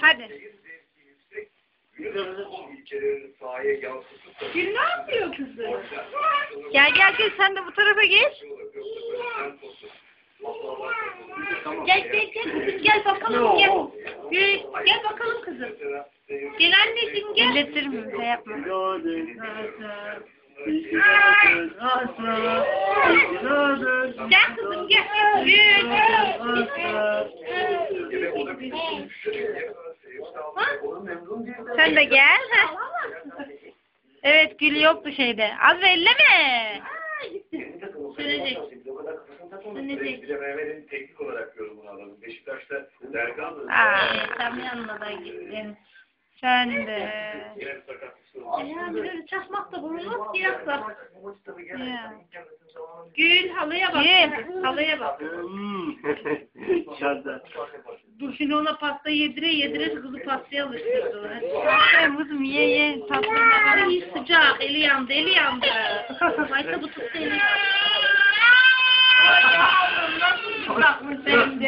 Hadi. Gül ne yapıyor kızım? Gel gel gel sen de bu tarafa geç. Gel gel gel kızım gel bakalım gel. Gül gel bakalım kızım. Gel anneciğim gel. Elletirim şey yapma. Gel kızım gel. Gül. Sen de gel. heh. Evet gül yoktu şeyde. Az elleme. Sönecek. Sönecek. Bir de Mehmet'in teknik olarak yorumunu alalım. Beşiktaş'ta Dergan Aa, Tam yanına da gittin. sen de. Yani böyle çakmak da bulunmaz ki yaksak. Ya. Gül halıya bak. Gül. Halıya bak. Dışarıda. Dur şimdi ona pasta yedire yedire kızı pastaya alıştırdılar. Aferin kızım ye ye tatlı. Ay sıcak eli yandı eli yandı. Maysa bu tuttu eli yandı.